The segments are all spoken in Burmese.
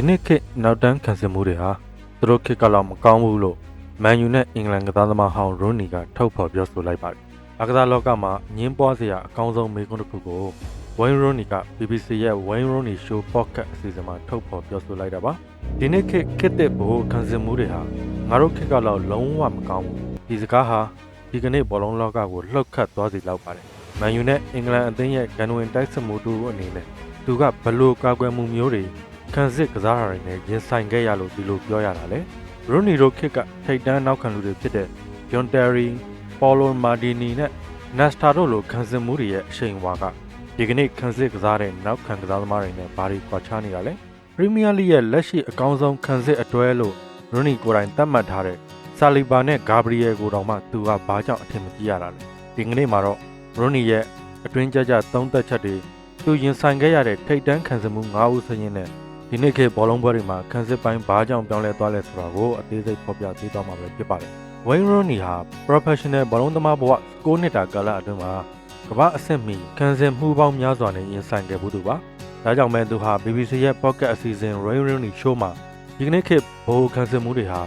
ဒီနေ့ခေတ်နောက်တန်းခံစစ်မှုတွေဟာသူတို့ခေတ်ကလောက်မကောင်းဘူးလို့မန်ယူနဲ့အင်္ဂလန်ကစားသမားဟောင်းရွန်နီကထုတ်ဖော်ပြောဆိုလိုက်ပါတယ်။အကစားလောကမှာညင်းပွားစရာအကောင်းဆုံးမေးခွန်းတစ်ခုကိုဝိုင်းရွန်နီက BBC ရဲ့ဝိုင်းရွန်နီ Show Podcast အစီအစဉ်မှာထုတ်ဖော်ပြောဆိုလိုက်တာပါ။ဒီနေ့ခေတ်ခေတ်သစ်ဘို့ခံစစ်မှုတွေဟာငါတို့ခေတ်ကလောက်လုံးဝမကောင်းဘူး။ဒီစကားဟာဒီကနေ့ဘောလုံးလောကကိုလှုပ်ခတ်သွားစေလောက်ပါတယ်။မန်ယူနဲ့အင်္ဂလန်အသင်းရဲ့ဂန်ဝင်တိုက်စစ်မှုတူအနေနဲ့သူကဘလို့ကာကွယ်မှုမျိုးတွေ ခံစစ်ကစားတာတွေနဲ့ရင်ဆိုင်ခဲ့ရလို့ဒီလိုပြောရတာလေရူနီရိုခစ်ကထိတ်တန်းနောက်ခံလူတွေဖြစ်တဲ့ဂျွန်တယ်ရီပေါ်လိုမာဒီနီနဲ့နက်စတာတို့လိုခံစစ်မှုတွေရဲ့အရှိန်အဝါကဒီကနေ့ခံစစ်ကစားတဲ့နောက်ခံကစားသမားတွေနဲ့ဘာတွေကွာခြားနေတာလဲပရီးမီးယားလိရဲ့လက်ရှိအကောင်းဆုံးခံစစ်အတွဲလို့ရူနီကိုယ်တိုင်သတ်မှတ်ထားတဲ့ဆာလီဘာနဲ့ဂါဘရီယယ်ကိုတောင်မှသူကဘာကြောင့်အထင်မကြီးရတာလဲဒီကနေ့မှာတော့ရူနီရဲ့အတွင်းကြကြသုံးသက်ချက်တွေသူရင်ဆိုင်ခဲ့ရတဲ့ထိတ်တန်းခံစစ်မှု၅ဦးစရင်နဲ့ ဒီနေ့ခေတ်ဘောလုံးပွဲတွေမှာခန်းစစ်ပိုင်းဘာကြောင့်ပြောင်းလဲသွားလဲဆိုတာကိုအသေးစိတ်ဖော်ပြပေးသွားမှာပဲဖြစ်ပါတယ်။ Wayne Rooney ဟာ professional ဘောလုံးသမားဘဝ9နှစ်တာကာလအတွင်းမှာကမ္ဘာအဆင့်မီခန်းစစ်မှုပေါင်းများစွာနဲ့ရင်ဆိုင်ခဲ့မှုသူပါ။ဒါကြောင့်ပဲသူဟာ BBC ရဲ့ Pocket အစီအစဉ် Wayne Rooney Show မှာဒီကနေ့ခေတ်ဘိုးခန်းစစ်မှုတွေဟာ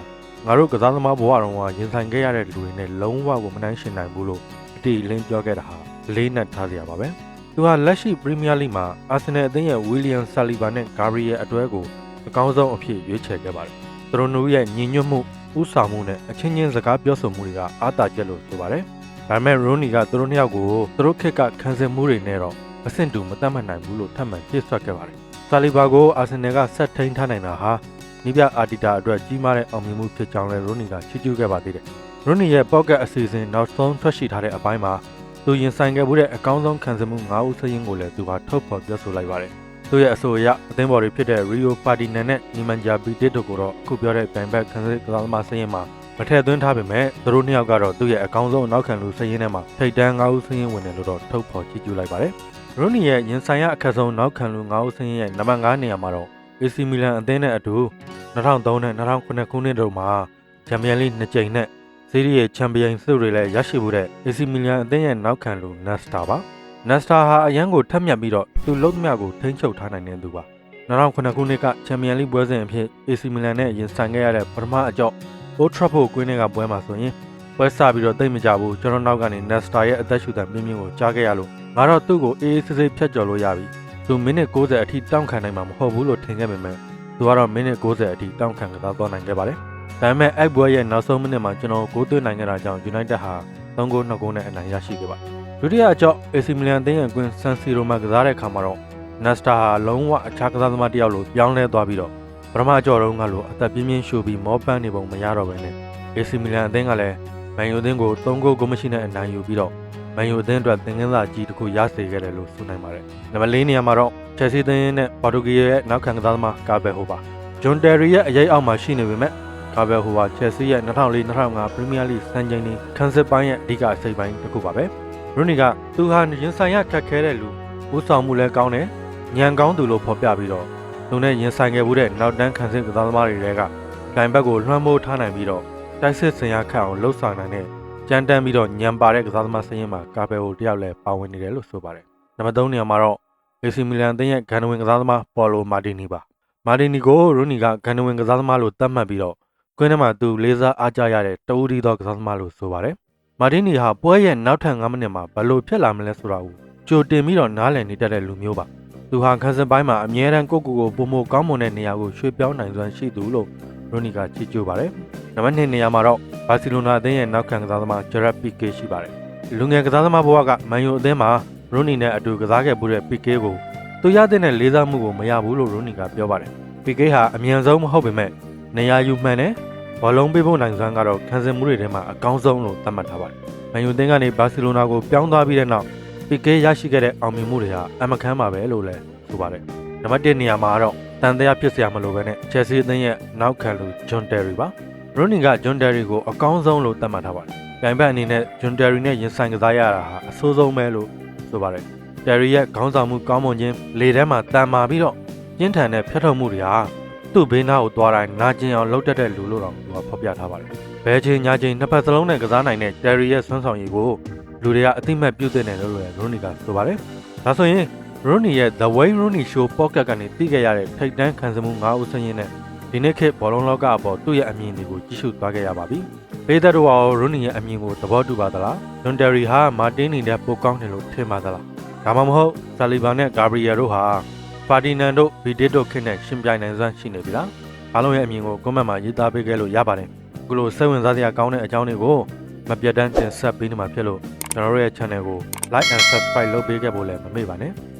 ငါတို့ကစားသမားဘဝတုန်းကရင်ဆိုင်ခဲ့ရတဲ့လူတွေနဲ့လုံးဝကိုမနှိုင်းယှဉ်နိုင်ဘူးလို့အတိအလင်းပြောခဲ့တာဟာလေးနက်ထားစရာပါပဲ။ သူဟာလက်ရှိပရီးမီးယားလိမှာအာဆင်နယ်အသင်းရဲ့ဝီလီယံဆာလီဗာနဲ့ဂါဘရီယယ်အတွဲကိုအကောင်းဆုံးအဖြစ်ရွေးချယ်ခဲ့ပါတယ်။သူတို့တို့ရဲ့ညီညွတ်မှုဥဆောင်မှုနဲ့အချင်းချင်းစကားပြောဆိုမှုတွေကအားတာချက်လို့ဆိုပါတယ်။ဒါပေမဲ့ရိုနီကသူတို့နှစ်ယောက်ကိုသူတို့ခက်ကခံစစ်မှုတွေနဲ့တော့အဆင့်တူမတတ်မှတ်နိုင်ဘူးလို့ထပ်မံပြစ်ဆွတ်ခဲ့ပါတယ်။ဆာလီဗာကိုအာဆင်နယ်ကဆက်ထိန်းထားနိုင်တာဟာနိပြအာတီတာအတွက်ကြီးမားတဲ့အောင်မြင်မှုဖြစ်ကြောင်းလည်းရိုနီကချီးကျူးခဲ့ပါသေးတယ်။ရိုနီရဲ့ pocket အစီအစဉ်နောက်ဆုံးထွက်ရှိထားတဲ့အပိုင်းမှာ သူရင်ဆိုင်ခဲ့မှုတဲ့အကောင်းဆုံးခံစားမှု၅ဦးစရင်ကိုလည်းသူကထုတ်ဖော်ပြောဆိုလိုက်ပါတယ်။သူရဲ့အဆိုအရအသင်းဘော်တွေဖြစ်တဲ့ Rio Ferdinand နဲ့ Nemanja Vidic တို့ကိုတော့အခုပြောတဲ့ပြိုင်ဘက်ခံစားကစားသမားစရင်မှာမထည့်သွင်းထားပေမဲ့သူတို့နှစ်ယောက်ကတော့သူ့ရဲ့အကောင်းဆုံးနောက်ခံလူစရင်ထဲမှာထိတ်တန်း၅ဦးစရင်ဝင်တယ်လို့တော့ထုတ်ဖော်ကြည့်ကျူလိုက်ပါတယ်။ရိုနီရဲ့ရင်ဆိုင်ရအခက်ဆုံးနောက်ခံလူ၅ဦးစရင်ရဲ့နံပါတ်9နေရာမှာတော့ AC Milan အသင်းနဲ့အတူ2003နဲ့2009ခုနှစ်တို့မှာချန်ပီယံလိနှစ်ကြိမ်နဲ့ စီးရီးရဲ့ချန်ပီယံဆုတွေလည်းရရှိမှုတဲ့ AC Milan အသင်းရဲ့နောက်ခံလူ Nesta ပါ Nesta ဟာအရန်ကိုထက်မြက်ပြီးတော့သူလုံးသမျှကိုထိန်းချုပ်ထားနိုင်တဲ့သူပါ2009ခုနှစ်ကချန်ပီယံလိပွဲစဉ်အဖြစ် AC Milan နဲ့ရင်ဆိုင်ခဲ့ရတဲ့ပထမအကြော့ Old Trafford ကွင်းထဲကပွဲမှာဆိုရင်ပွဲစပြီးတော့တိတ်မကြဘူးကျွန်တော်နောက်ကနေ Nesta ရဲ့အသက်ရှူတဲ့ပြင်းပြင်းကိုကြားခဲ့ရလို့ငါတော့သူ့ကိုအေးအေးဆေးဆေးဖြတ်ကျော်လို့ရပြီသူမိနစ်60အထိတောင့်ခံနိုင်မှာမဟုတ်ဘူးလို့ထင်ခဲ့ပေမဲ့သူကတော့မိနစ်60အထိတောင့်ခံကစားသွားနိုင်ခဲ့ပါတယ် ဒါပေမဲ့အဲ့ပွဲရဲ့နောက်ဆုံးမိနစ်မှာကျွန်တော်ကိုသွင်းနိုင်ခဲ့တာကြောင့် United ဟာ3ဂိုး2ဂိုးနဲ့အနိုင်ရရှိခဲ့ပါတယ်။ဒုတိယအကြော့ AC Milan အသင်းရဲ့ကွင်း San Siro မှာကစားတဲ့အခါမှာတော့ Nesta ဟာလုံးဝအခြားကစားသမားတစ်ယောက်လိုပြောင်းလဲသွားပြီးတော့ပထမအကြော့တုန်းကလိုအသက်ပြင်းပြင်းရှူပြီးမောပန်းနေပုံမရတော့ဘဲနဲ့ AC Milan အသင်းကလည်းမန်ယူအသင်းကို3ဂိုးဂိုးမရှိနဲ့အနိုင်ယူပြီးတော့မန်ယူအသင်းအတွက်သင်ခန်းစာကြီးတစ်ခုရစေခဲ့တယ်လို့ဆိုနိုင်ပါတယ်။နံပါတ်၄နေရာမှာတော့ Chelsea အသင်းနဲ့ Portugal ရဲ့နောက်ခံကစားသမားကာဘယ်ဟိုပါ။ John Terry ရဲ့အရေးအောက်မှာရှိနေပေမဲ့ ကာဘယ်ဟိုဟာချက်စီရဲ့2004-2005ပရီးမီးယားလိစံချိန်နေခန်းစစ်ပိုင်းရဲ့အဓိကအစိပ်ပိုင်းတစ်ခုပါပဲ။ရိုနီကသူဟာရင်ဆိုင်ရခက်ခဲတဲ့လူဦးဆောင်မှုလည်းကောင်းတယ်၊ညံကောင်းသူလို့ဖော်ပြပြီးတော့သူနဲ့ရင်ဆိုင်ခဲ့မှုတဲ့နောက်တန်းခန်းစစ်ကစားသမားတွေတဲကဂိုင်ဘက်ကိုလွှမ်းမိုးထားနိုင်ပြီးတော့တိုက်စစ်စင်ရခတ်အောင်လှုပ်ဆောင်နိုင်တဲ့ကြမ်းတမ်းပြီးတော့ညံပါတဲ့ကစားသမားစရင်မှာကာဘယ်ဟိုတယောက်လည်းပါဝင်နေတယ်လို့ဆိုပါတယ်။နံပါတ်3နေရာမှာတော့ AC Milan အသင်းရဲ့ဂန်နဝင်ကစားသမားပေါ်လိုမာတီနီပါ။မာတီနီကိုရိုနီကဂန်နဝင်ကစားသမားလို့သတ်မှတ်ပြီးတော့ ကွင်းထဲမှာသူလေးစားအားကြရတဲ့တဦးဒီသောကစားသမားလို့ဆိုပါတယ်။မာတင်နီဟာပွဲရဲ့နောက်ထပ်9မိနစ်မှာဘယ်လိုဖြစ်လာမလဲဆိုတာကိုကြိုတင်ပြီးတော့နားလည်နေတတ်တဲ့လူမျိုးပါ။သူဟာခန်းစင်ပိုင်းမှာအမြဲတမ်းကိုယ့်ကိုယ်ကိုပုံမကောင်းမွန်တဲ့နေရာကိုရွှေ့ပြောင်းနိုင်စွမ်းရှိသူလို့ရိုနီကချီးကျူးပါတယ်။နံပါတ်2နေရာမှာတော့ဘာစီလိုနာအသင်းရဲ့နောက်ခံကစားသမားဂျရက်ပီကေရှိပါတယ်။လူငယ်ကစားသမားဘဝကမန်ယူအသင်းမှာရိုနီနဲ့အတူကစားခဲ့မှုတဲ့ပီကေကိုသူရတဲ့နဲ့လေးစားမှုကိုမရဘူးလို့ရိုနီကပြောပါတယ်။ပီကေဟာအမြန်ဆုံးမဟုတ်ပေမဲ့နေရာယူမှန်တယ် ဘောလုံးပေးဖို့နိုင်စွမ်းကတော့ခံစင်မှုတွေထဲမှာအကောင်းဆုံးလို့သတ်မှတ်ထားပါတယ်။မန်ယူသင်းကနေဘာစီလိုနာကိုပြောင်းသွားပြီးတဲ့နောက်ပီကေရရှိခဲ့တဲ့အောင်မြင်မှုတွေဟာအမခမ်းပါပဲလို့လည်းဆိုပါတယ်။နံပါတ်1နေရာမှာတော့တန်တရားဖြစ်စရာမလိုပဲနဲ့ချက်စီအသင်းရဲ့နောက်ခံလူဂျွန်တယ်ရီပါ။ရိုနီကဂျွန်တယ်ရီကိုအကောင်းဆုံးလို့သတ်မှတ်ထားပါတယ်။ပြိုင်ဘက်အနေနဲ့ဂျွန်တယ်ရီနဲ့ရင်ဆိုင်ကစားရတာဟာအဆိုးဆုံးပဲလို့ဆိုပါတယ်။တယ်ရီရဲ့ခေါင်းဆောင်မှုကောင်းမွန်ခြင်းလေထဲမှာတန်မာပြီးတော့ပြင်းထန်တဲ့ဖျက်ထုတ်မှုတွေဟာ သူ့ဘေးနားကိုသွားတိုင်းနာကျင်အောင်လှုပ်တတ်တဲ့လူလို့တော့သူကဖော်ပြထားပါတယ်။ဘဲချင်းညာချင်းနှစ်ဖက်စလုံးနဲ့ကစားနိုင်တဲ့တယ်ရီရဲ့ဆွမ်းဆောင်ရည်ကိုလူတွေကအသိမဲ့ပြုတ်တဲ့တယ်လို့လည်းရိုနီကဆိုပါတယ်။ဒါဆိုရင် Rooney ရဲ့ The Wayne Rooney Show podcast ကနေသိခဲ့ရတဲ့ထိတ်တန်းခံစားမှု၅ဦးစင်းရင်းနဲ့ဒီနေ့ခေတ်ဘောလုံးလောကအပေါ်သူ့ရဲ့အမြင်တွေကိုကြည့်ရှုသွားခဲ့ရပါပြီ။ပေးသက်တို့ဟာရိုနီရဲ့အမြင်ကိုသဘောတူပါသလား။လွန်တယ်ရီဟာမာတင်းနီနဲ့ပိုကောင်းတယ်လို့ထင်ပါသလား။ဒါမှမဟုတ်ဆာလီဗန်နဲ့ဂါဘရီယယ်တို့ဟာ ဖာဒီနန်တို့ဗီဒစ်တို့ခေတ်နဲ့ရှင်ပြိုင်နိုင်စွမ်းရှိနေပြီလား။အားလုံးရဲ့အမြင်ကိုကွန်မန့်မှာရေးသားပေးခဲ့လို့ရပါတယ်။အခုလိုစိတ်ဝင်စားစရာကောင်းတဲ့အကြောင်းတွေကိုမပြတ်တမ်းတင်ဆက်ပေးနေမှာဖြစ်လို့ကျွန်တော်တို့ရဲ့ channel ကို like and subscribe လုပ်ပေးခဲ့ဖို့လည်းမမေ့ပါနဲ့။